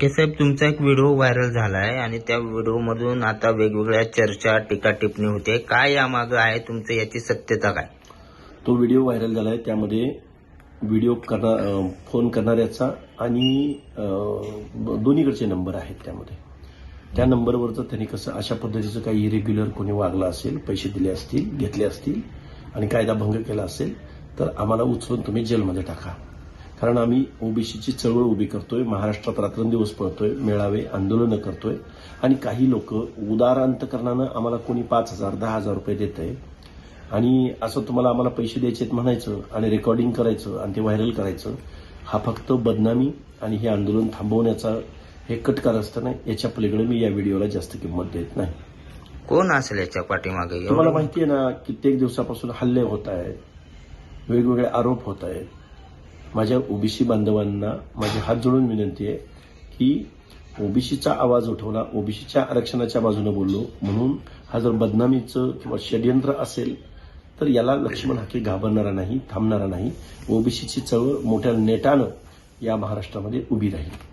के साहेब तुमचा एक video viral झाला आहे आणि त्या व्हिडिओमधून आता वेगवेगळ्या चर्चा टीका टिप्पणी होते. काय यामागं आहे तुमचं याची सत्यता काय? तो व्हिडिओ व्हायरल झाला आहे त्यामध्ये व्हिडिओ करणार फोन करणाऱ्याचा आणि दोन्हीकडचे नंबर आहेत त्यामध्ये. त्या नंबरवरचं त्यांनी कसं अशा पद्धतीचं काही इरेग्युलर कोणी वागला असेल पैसे दिले असतील घेतले असतील आणि कायदा भंग केला असेल तर आम्हाला उचलून तुम्ही जेलमध्ये टाका. कारण आम्ही ओबीसीची चळवळ उभी करतोय महाराष्ट्रात रात्रंदिवस पळतोय मेळावे आंदोलनं करतोय आणि काही लोक उदार अंतकरणानं आम्हाला कोणी पाच हजार दहा हजार रुपये देत आहे आणि असं तुम्हाला आम्हाला पैसे द्यायचे आहेत म्हणायचं आणि रेकॉर्डिंग करायचं आणि ते व्हायरल करायचं हा फक्त बदनामी आणि हे आंदोलन थांबवण्याचा हे कटकार असताना याच्या पलीकडे मी या व्हिडिओला जास्त किंमत देत नाही. कोण असेल याच्या पाठीमागे? तुम्हाला माहिती आहे ना कित्येक दिवसापासून हल्ले होत आहेत वेगवेगळे आरोप होत आहेत. माझ्या ओबीसी बांधवांना माझी हात जोडून विनंती आहे की ओबीसीचा आवाज उठवला ओबीसीच्या आरक्षणाच्या बाजूने बोललो. म्हणून हा जर बदनामीचं किंवा षडयंत्र असेल तर याला लक्ष्मण हाके घाबरणारा नाही थांबणारा नाही. ओबीसीची चळवळ मोठ्या नेटानं या महाराष्ट्रामध्ये उभी राहील.